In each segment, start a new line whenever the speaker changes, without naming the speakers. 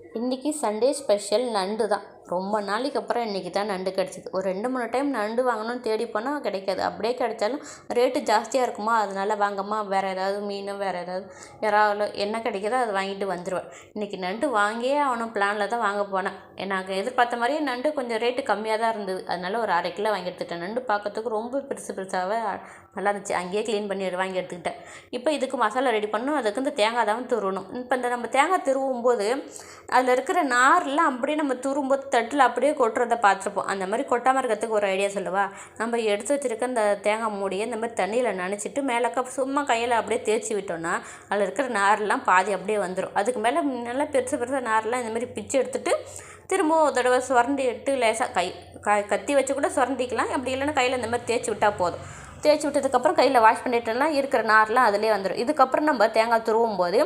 இன்றைக்கி Sunday special நண்டு தான் ரொம்ப நாளைக்கு அப்புறம் இன்றைக்கி தான் நண்டு கிடச்சிது. ஒரு ரெண்டு மூணு டைம் நண்டு வாங்கணும்னு தேடி போனால் கிடைக்காது. அப்படியே கிடைச்சாலும் ரேட்டு ஜாஸ்தியாக இருக்குமா? அதனால வாங்கம்மா. வேறு ஏதாவது மீன் வேறு ஏதாவது யாராவது என்ன கிடைக்குதோ அதை வாங்கிட்டு வந்துடுவேன் இன்றைக்கி நண்டு வாங்கியே ஆகணும். பிளானில் தான் வாங்க போனேன். நாங்கள் எதிர்பார்த்த மாதிரியே நண்டு கொஞ்சம் ரேட்டு கம்மியாக தான் இருந்தது. அதனால ஒரு அரை கிலோ வாங்கி எடுத்துக்கிட்டேன். நண்டு பார்க்கறதுக்கு ரொம்ப பெருசு பெருசாகவே நல்லா இருந்துச்சு. அங்கேயே க்ளீன் பண்ணி வாங்கி எடுத்துக்கிட்டேன். இப்போ இதுக்கு மசாலா ரெடி பண்ணணும். அதுக்கு இந்த தேங்காய் தான் துருவணும். இப்போ இந்த நம்ம தேங்காய் துருவும் போது அதில் இருக்கிற நார்லாம் அப்படியே நம்ம துரும்போது தட்டில் அப்படியே கொட்டுறதை பார்த்துருப்போம். அந்த மாதிரி கொட்டாமல் இருக்கிறதுக்கு ஒரு ஐடியா சொல்லுவா. நம்ம எடுத்து வச்சுருக்க இந்த தேங்காய் மூடியை இந்த மாதிரி தண்ணியில் நனைச்சிட்டு மேலே சும்மா கையில் அப்படியே தேய்ச்சி விட்டோம்னா அதில் இருக்கிற நார்லாம் பாதி அப்படியே வந்துடும் அதுக்கு மேலே நல்லா பெருசு பெருசாக நார்லாம் இந்த மாதிரி பிச்சு எடுத்துட்டு திரும்பவும் ஒரு தடவை சுரண்டி எட்டு லேசாக கை க கத்தி வச்சு கூட சுரண்டிக்கலாம். அப்படி இல்லைன்னா கையில் இந்த மாதிரி தேய்ச்சி விட்டால் போதும். தேய்ச்சி விட்டதுக்கப்புறம் கையில் வாஷ் பண்ணிட்டோம்னா இருக்கிற நார்லாம் அதிலே வந்துடும் இதுக்கப்புறம் நம்ம தேங்காய் துருவும் போது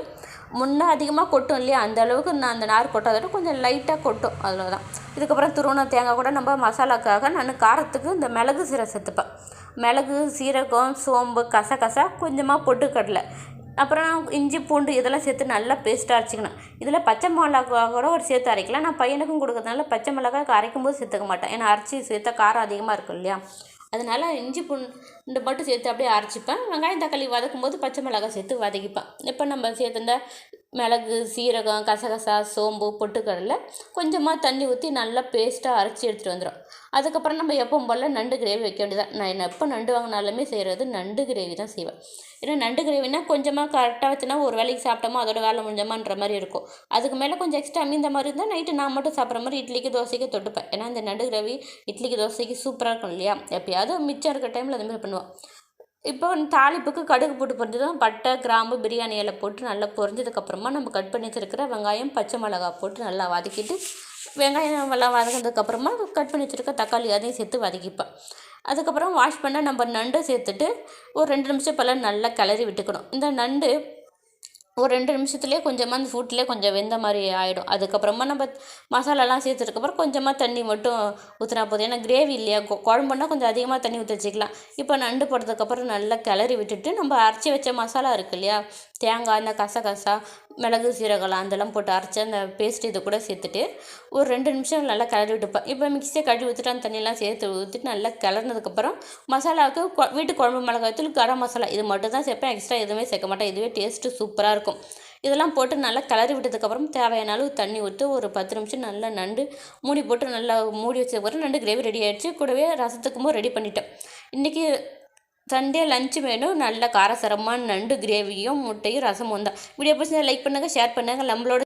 முன்னே அதிகமாக கொட்டும் இல்லையா? அந்த அளவுக்கு நான் அந்த நார் கொட்டாதோட கொஞ்சம் லைட்டாக கொட்டும். அவ்வளோதான் தான் இதுக்கப்புறம் துருவன தேங்காய் கூட நம்ம மசாலாக்காக நான் காரத்துக்கு இந்த மிளகு சீரை சேர்த்துப்பேன். மிளகு சீரகம் சோம்பு கசகசா கொஞ்சமாக பொட்டுக்கடலை அப்புறம் இஞ்சி பூண்டு இதெல்லாம் சேர்த்து நல்லா பேஸ்ட்டாக அரைச்சிக்கணும். இதில் பச்சை மிளகா கூட ஒரு சேர்த்து அரைக்கலாம். நான் பையனுக்கும் கொடுக்கறதுனால பச்சை மிளகா அரைக்கும் போது சேர்த்துக்க மாட்டேன். ஏன்னா அரைச்சி சேர்த்தா காரம் அதிகமாக இருக்கும் இல்லையா? அதனால் இஞ்சி பூண்டு மட்டும் சேர்த்து அப்படியே அரைச்சிப்பேன். வெங்காயம் தக்காளி வதக்கும் போது பச்சை மிளகாய் சேர்த்து வதக்கிப்பேன். இப்போ நம்ம சேர்த்துருந்த மிளகு சீரகம் கசகசா சோம்பு பொட்டுக்கடலை கொஞ்சமாக தண்ணி ஊற்றி நல்லா பேஸ்ட்டாக அரைச்சி எடுத்துகிட்டு வந்துடும். அதுக்கப்புறம் நம்ம எப்பவும் போல் நண்டு கிரேவி வைக்க வேண்டியதான் நான் என்ன எப்போ நண்டு வாங்கினாலுமே செய்கிறது நண்டு கிரேவி தான் செய்வேன். ஏன்னா நண்டு கிரேவினா கொஞ்சமாக கரெக்டாக வச்சுனா ஒரு வேலைக்கு சாப்பிட்டோமா அதோட வேலை முடிஞ்சமான்ற மாதிரி இருக்கும். அதுக்கு மேலே கொஞ்சம் எக்ஸ்ட்ரா மீந்த மாதிரி இருந்தால் நைட்டு நான் மட்டும் சாப்பிட்ற மாதிரி இட்லிக்கு தோசைக்கு தொட்டுப்பேன். ஏன்னா இந்த நண்டு கிரேவி இட்லிக்கு தோசைக்கு சூப்பராக இருக்கும் இல்லையா? எப்பயாவது மிச்சம் இருக்கிற டைமில் அதுமாதிரி பண்ணுவோம். இப்போ தாளிப்புக்கு கடுகு போட்டு பொரிஞ்சதும் பட்டை கிராம்பு பிரியாணி இலை போட்டு நல்லா பொரிஞ்சதுக்கப்புறமா நம்ம கட் பண்ணி வச்சிருக்கிற வெங்காயம் பச்சை மிளகா போட்டு நல்லா வதக்கிட்டு வெங்காயம் எல்லாம் வதங்கினதுக்கப்புறமா கட் பண்ணி வச்சுருக்க தக்காளி அதையும் சேர்த்து வதக்கிப்பேன். அதுக்கப்புறம் வாஷ் பண்ண நம்ம நண்டை சேர்த்துட்டு ஒரு ரெண்டு நிமிஷம் போல் நல்லா கிளறி விட்டுக்கணும். இந்த நண்டு ஒரு ரெண்டு நிமிஷத்துலேயே கொஞ்சமாக அந்த ஃபுட்லேயே கொஞ்சம் வெந்த மாதிரி ஆகிடும் அதுக்கப்புறமா நம்ம மசாலாலாம் சேர்த்ததுக்கப்புறம் கொஞ்சமாக தண்ணி மட்டும் ஊற்றினா போதும். ஏன்னா கிரேவி இல்லையா? கொ குழம்புனா கொஞ்சம் அதிகமாக தண்ணி ஊற்றி வச்சுக்கலாம். இப்போ நண்டு போட்டதுக்கப்புறம் நல்லா கிளறி விட்டுட்டு நம்ம அரைச்சி வச்ச மசாலா இருக்கு இல்லையா? தேங்காய் இந்த கசகசா மிளகு சீரகலாம் அதெல்லாம் போட்டு அரைச்சி அந்த பேஸ்ட் இதை கூட சேர்த்துட்டு ஒரு ரெண்டு நிமிஷம் நல்லா கிளறி விட்டுப்பேன் இப்போ மிக்சியை கழுவி ஊற்றிட்டு அந்த தண்ணியெல்லாம் சேர்த்து ஊற்றிட்டு நல்லா கிளறினதுக்கப்புறம் மசாலாவுக்கு வீட்டு குழம்பு மிளகாய்த்தூள் கரம் மசாலா இது மட்டும் தான் சேர்ப்பேன். எக்ஸ்ட்ரா எதுவுமே சேர்க்க மாட்டேன். இதுவே டேஸ்ட்டு சூப்பராக இருக்கும். இதெல்லாம் போட்டு நல்லா கிளறி விட்டதுக்கப்புறம் தேவையான அளவு தண்ணி ஊற்றி ஒரு பத்து நிமிஷம் நல்லா நண்டு மூடி போட்டு நல்லா மூடி வச்சதுக்கப்புறம் நண்டு கிரேவி ரெடி ஆகிடுச்சு கூடவே ரசத்துக்கும் ரெடி பண்ணிட்டேன். இன்றைக்கி சண்டே லஞ்சு வேணும் நல்ல காரசாரமான நண்டு கிரேவியும் முட்டையும் ரசமும் தான். வீடியோ பிடிச்சா லைக் பண்ணுங்கள் ஷேர் பண்ணுங்கள் நம்மளோட